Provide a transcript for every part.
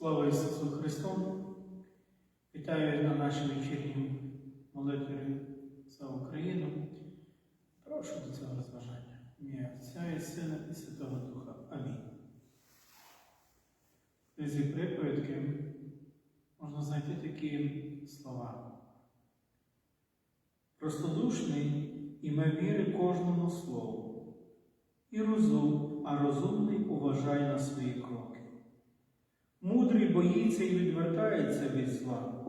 Слава Ісусу Христу! Вітаю на нашій вечірній молитві за Україну. Прошу до цього розважання. Ім'я Отця і Сина і Святого Духа. Амінь. Книзі приповідки можна знайти такі слова. Простодушний іме віри кожному слову, і розум, а розумний уважає на свої кроки. Боїться і відвертається від зла,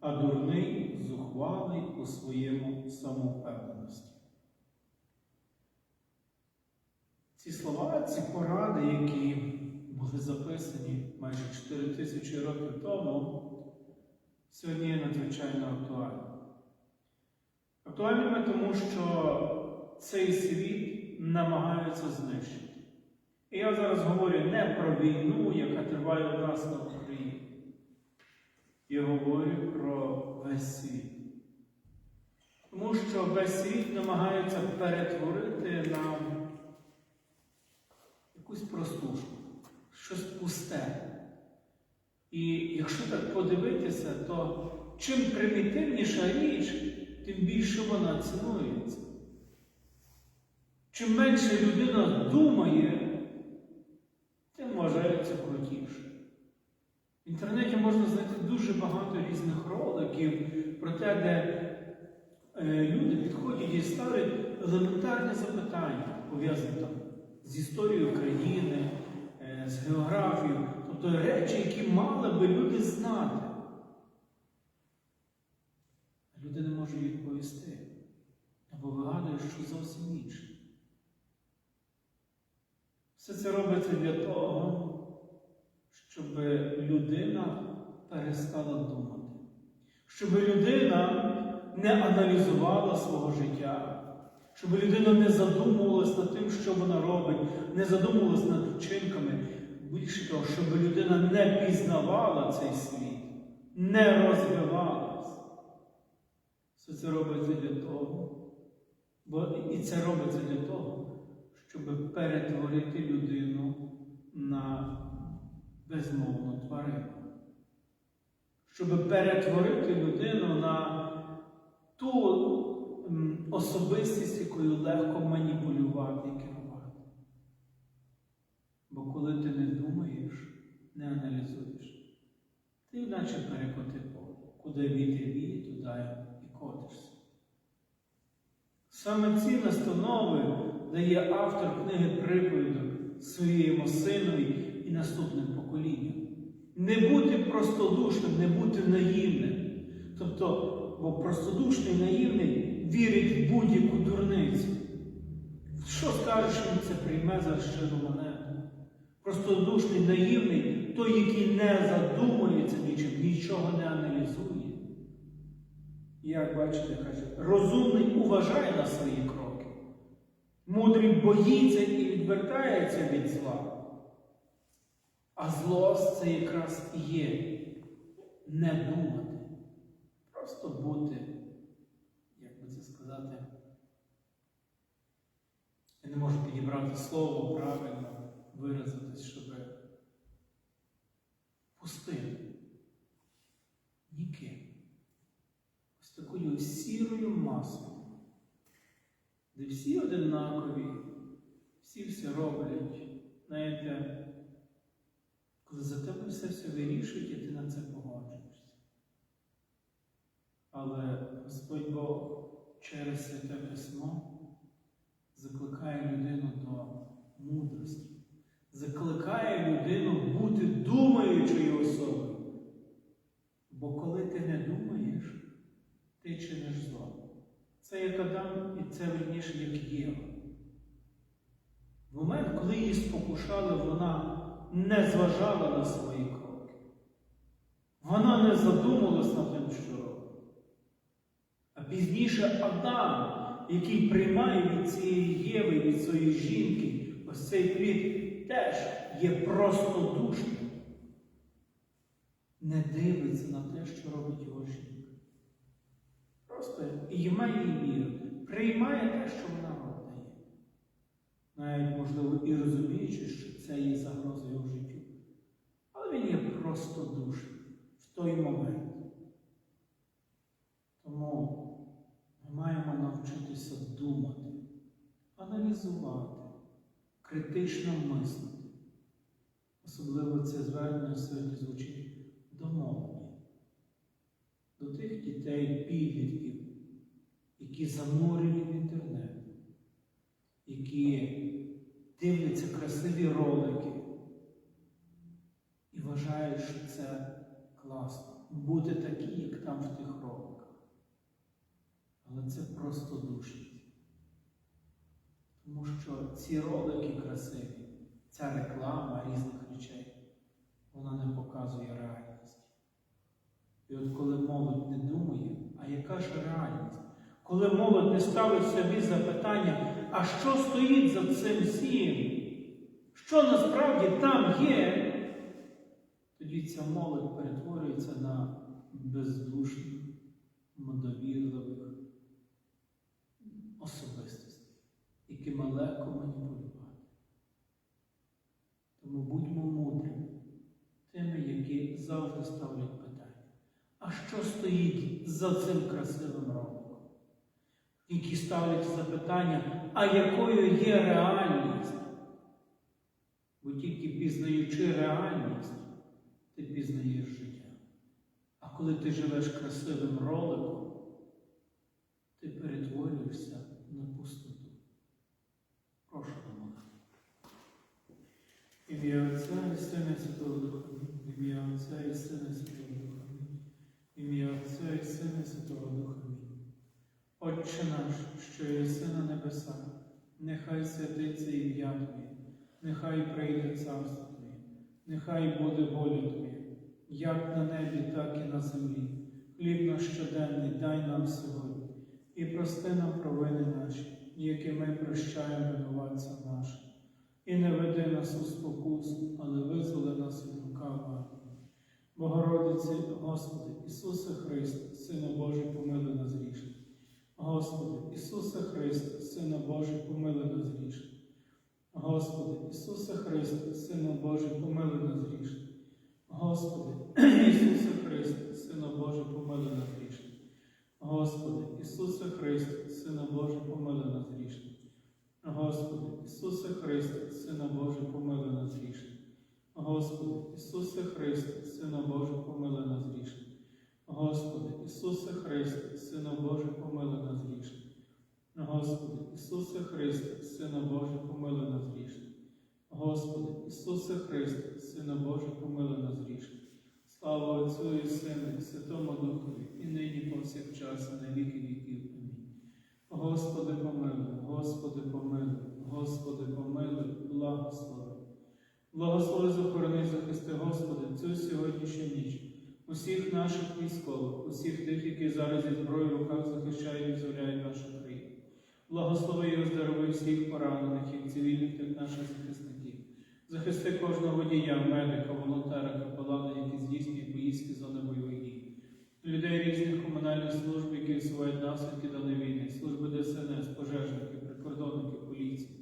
а дурний зухвалий у своєму самовпевненості. Ці слова, ці поради, які були записані майже 4 тисячі років тому, сьогодні є надзвичайно актуальними. Актуальними тому, що цей світ намагаються знищити. І я зараз говорю не про війну, яка триває у нас на Україні. Я говорю про весь світ. Тому що весь світ намагається перетворити на якусь простушку, щось пусте. І якщо так подивитися, то чим примітивніша річ, тим більше вона цінується. Чим менше людина думає, тим вважається крутіше. В інтернеті можна знайти дуже багато різних роликів про те, де е, люди підходять і ставлять елементарні запитання, пов'язані там з історією країни, е, з географією, тобто речі, які мали би люди знати. Люди не можуть відповісти або вигадують, що зовсім Все це робиться для того, щоб людина перестала думати, щоб людина не аналізувала свого життя, щоб людина не задумувалась над тим, що вона робить, не задумувалась над вчинками. Більше того, щоб людина не пізнавала цей світ, не розвивалась. Все це робиться для того, бо і це робиться для того, щоб перетворити людину на безмовну тварину. Щоб перетворити людину на ту особистість, якою легко маніпулювати і керувати. Бо коли ти не думаєш, не аналізуєш, ти наче перекоти поле. Куди вітер віє, туди і котишся. Саме ці настанови дає автор книги приповідок своєму синові і наступним поколінням. Не бути простодушним, не бути наївним. Тобто, бо простодушний наївний вірить в будь-яку дурницю. Що скажеш, він це прийме за щиру монету? Простодушний наївний той, який не задумується нічим, нічого не аналізує. Як бачите, каже, розумний уважає на свої кроки. Мудрий боїться і відвертається від зла. А зло це якраз і є не думати. Просто бути, як би це сказати, я не можу підібрати слово правильно виразитись, щоб пустим, ніким. Ось такою сірою масою, де всі одинакові, всі все роблять. Знаєте, коли за тебе все все вирішують, і ти на це погоджуєшся. Але Господь Бог через святе письмо закликає людину до мудрості, закликає людину бути думаючою особою. Бо коли ти не думаєш, ти чиниш зло. Це як Адам, і це верніше, як Єва. В момент, коли її спокушали, вона не зважала на свої кроки. Вона не задумалась над тим, що робить. А пізніше Адам, який приймає від цієї Єви, від своєї жінки, ось цей плід, теж є простодушним. Не дивиться на те, що робить його жінка. Просто йме її віру, приймає те, що вона робить. Навіть, можливо, і розуміючи, що це є загрозою в життю. Але він є просто. простодушні в той момент. Тому ми маємо навчитися думати, аналізувати, критично мислити. Особливо це звернення сьогодні звучить до молоді, до тих дітей, підлітків, які занурені в інтернет, які дивляться красиві ролики і вважають, що це класно. Бути такі, як там в тих роликах. Але це просто душність. Тому що ці ролики красиві, ця реклама різних речей, вона не показує реальність. І от коли молодь не думає, а яка ж реальність? Коли молодь не ставить собі запитання, а що стоїть за цим всім? Що насправді там є? Тоді ця молодь перетворюється на бездушних, модовірливих особистостей, якими легко маніпулювати. Тому будьмо мудрими, тими, які завжди ставлять питання. А що стоїть за цим красивим роликом? Які ставлять запитання, а якою є реальність? Бо тільки пізнаючи реальність, ти пізнаєш життя. А коли ти живеш красивим роликом, ти перетворюєшся на пустоту. Прошу молитви. Ім'я Отця і Сина Святого Духа. Ім'я Отця і Сина Святого Духа. Ім'я Отця і Сина і Святого Духа. Отче наш, що єси на небесах, нехай святиться ім'я Твоє, нехай прийде царство Твоє, нехай буде воля Твоя, як на небі, так і на землі. Хліб наш щоденний дай нам сьогодні, і прости нам провини наші, які ми прощаємо винуватцям нашим. І не веди нас у спокусу, але визволи нас від лукавого. Богородице, Господи, Ісусе Христе, Сина Божий, помилуй нас грішних. Господи, Ісусе Христе, Сина Божий, помилуй нас грішних. Господи, Ісусе Христе, Сина Божий, помилуй нас грішних. Господи, Ісусе Христе, Сина Божий, помилуй нас грішних. Господи, Ісусе Христе, Сина Божий, помилуй нас грішних. Господи, Ісусе Христе, Сина Божий, помилуй нас грішних. Господи, Ісусе Христе, Сина Божий, помилуй нас грішних. Господи, Ісусе Христе, Сина Божий, помилуй нас грішних. Господи, Ісусе Христе, Сина Божий, помилуй нас грішних. Господи, Ісусе Христе, Сина Божий, помилуй нас грішних. Слава Отцю і Сину, і Святому Духові, і нині повсякчас, і на віки віків. Амінь. Господи, помилуй, Господи, помилуй, Господи, помилуй, благослови. Благослови, захорони, захисти, Господи, цю сьогоднішню ніч. Усіх наших військових, усіх тих, які зараз зі зброєю в руках захищають і визволяють нашу країну. Благослови і оздорови всіх поранених, як цивільних, так наших захисників. Захисти кожного водія, медика, волонтера, капелана, які здійснюють поїздки зони бойових дій. Людей різних комунальних служб, які усувають наслідки даної війни, служби ДСНС, пожежники, прикордонники, поліції.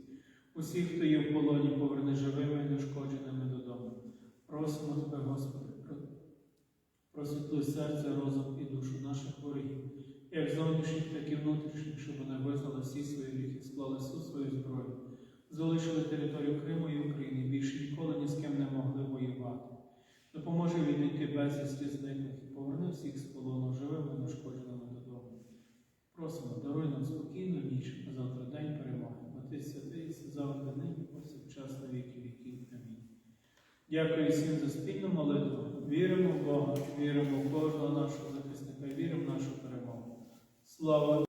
Усіх, хто є в полоні, поверни живими і нешкодженими додому. Просимо Тебе, Господи, просвітли серце, розум і душу наших ворогів, як зовнішніх, так і внутрішніх, щоб вони визнали всі свої гріхи, склали всю свою зброю, залишили територію Криму і України, більше ніколи ні з ким не могли воювати. Допоможи відійти безвісті зниклих і поверни всіх з полону живими, нешкодженими додому. Просимо, даруй нам спокійну ніч, а завтра день перемоги. Отець святий, завжди нині, повсякчас на віки віків. Амінь. Дякую всім за спільну молитву. Бога, віримо в кожного нашого